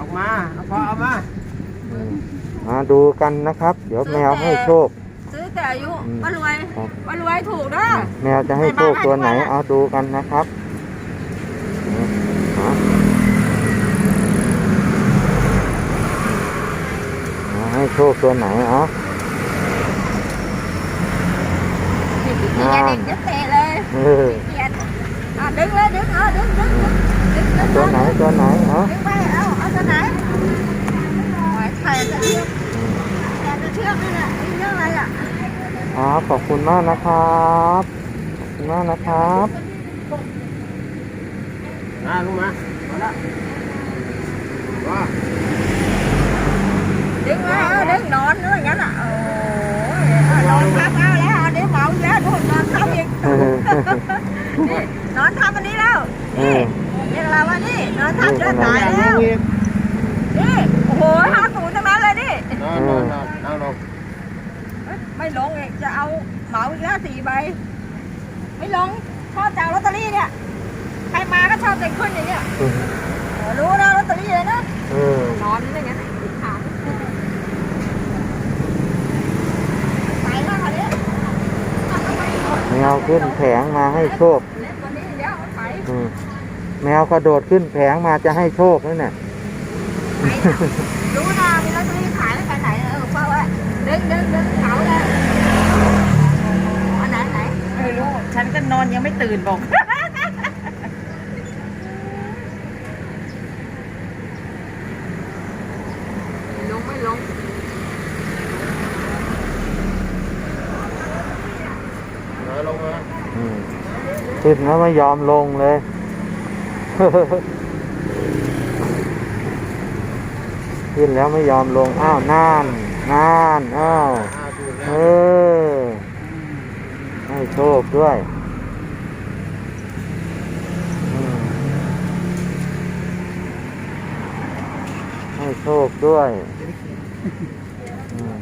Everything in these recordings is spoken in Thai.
ออกมาเอาพอเอามาอืมมาดูกันนะครับ เดี๋ยวแมวให้โชค ซื้อแต่อายุอืมป้ารวยครับ ป้ารวยถูกเด้อแมวจะให้โชคตัวไหนเอาดูกันนะครับอืมเอาเอาให้โชคตัวไหนเอาเกียนเด็กจะเตะเลยเออเกียนอะดึงเลยดึงเออดึงดึงดึงดึงดึงตัวไหนตัวไหนเอาดึงไปเอาเอาตัวไหนโอ้ยใครจะเชือก แกจะเชือกนี่แหละนี่เรื่องอะไรอะครับขอบคุณมากนะครับขอบคุณมากนะครับมาลงมามาละว่าดึงมาเออดึงนอน nữa อย่างนั้นอะโอ้ยเออนอนทับเอาแล้วเอาเดี๋ยวเมาอีกแล้วดูนอนทับอีกเออนี่นอนทับอันนี้แล้วเอนี่อเรียกเราว่านี่นอนทับนี่เดินขนาดตายอย่างแล้วนี้นี่โอ้โหห้าศูนย์ทั้งนั้นเลยนี่ นอนนอนนอนนั่งลง เอ้ยไม่ลงอีกจะเอาเหมาอี กแล้วสี่ใบ ไม่ลงชอบจากลอตเตอรี่เนี่ย ใครมาก็ชอบเด็กขึ้นอย่างเงี้ยโอ้รู้นะลอตเตอรี่เลยนะเออนอนนี่อย่างเงี้ยติดขาไปแล้วคราวนี้แมวขึ้นแผงมาให้โชคเล่นตัวนี้เดี๋ยวเอาไปอืมแมวกระโดดขึ้นแผงมาจะให้โชคนั่นน่ะ ไปน่ะรู้นะมีลอตเตอรี่ขายแล้วไปไหนเออเพราะว่าดึงดึงดึงเขาเลยอันไหนไหน ไม่ รู้ฉันก็นอนยังไม่ตื่นบอกไม่ลงไม่ลงมาลงมาอืมขึ้นแล้วไม่ยอมลงเลย ขึ้นแล้วไม่ยอมลง อ้าวน่านน่าน อ้าวห้าถูกเอแล้วอให้โชคด้วยอืมให้ โชคด้วยอืม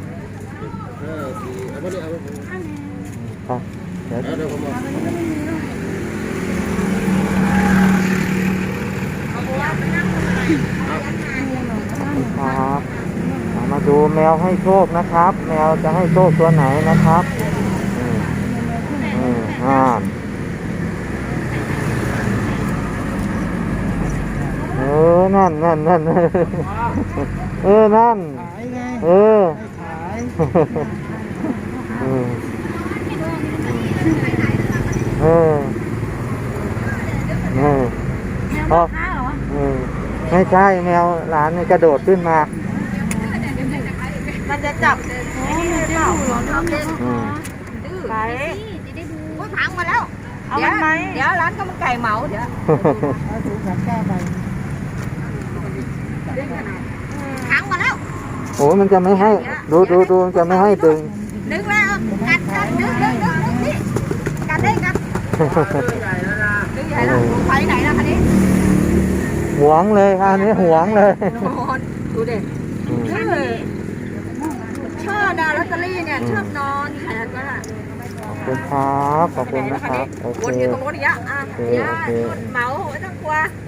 เออสี่เอาไปดิเดิครับเดี๋ยวเอาเดี๋ยวผมาครับมาดูแมวให้โชคนะครับ แมวจะให้โชคตัวไหนนะครับอืมอืมอ่านเออ นั่นนั่นนั่นเออ นั่น ขายไงเออขายเออเออเออพอเออไม่ใช่แมวหลานนี่กระโดดขึ้นมา มันจะจับนี่เลยเปล่าเอาเล่นอืมดื้อไปโอ้ยพังมาแล้ว เอามันไหมเดี๋ยวร้านก็มันไก่เหมาเดี๋ยวพังมา แล้วโอ้ยมันจะไม่ให้ ดูดูดูมันจะไม่ให้ดึง ดึงแล้วกัดกัดดึงดึงดึงดึงนี่กัดได้กัดใหญ่แล้วนะดึงใหญ่แล้วไปไหนล่ะคันนี้หวงเลยค่ะอันนี้หวงเลยโอ้โหดูดิอืมเออชอบนะลอตเตอรี่เนี่ยชอบนอนแขนก็ล่ะขอบคุณครับ ขอบคุณนะครับ โอเควนอยู่ตรงนู้นอีกอะอะโอเคอย่าโอเคหยุดเหมาไม่ต้องกลัวโ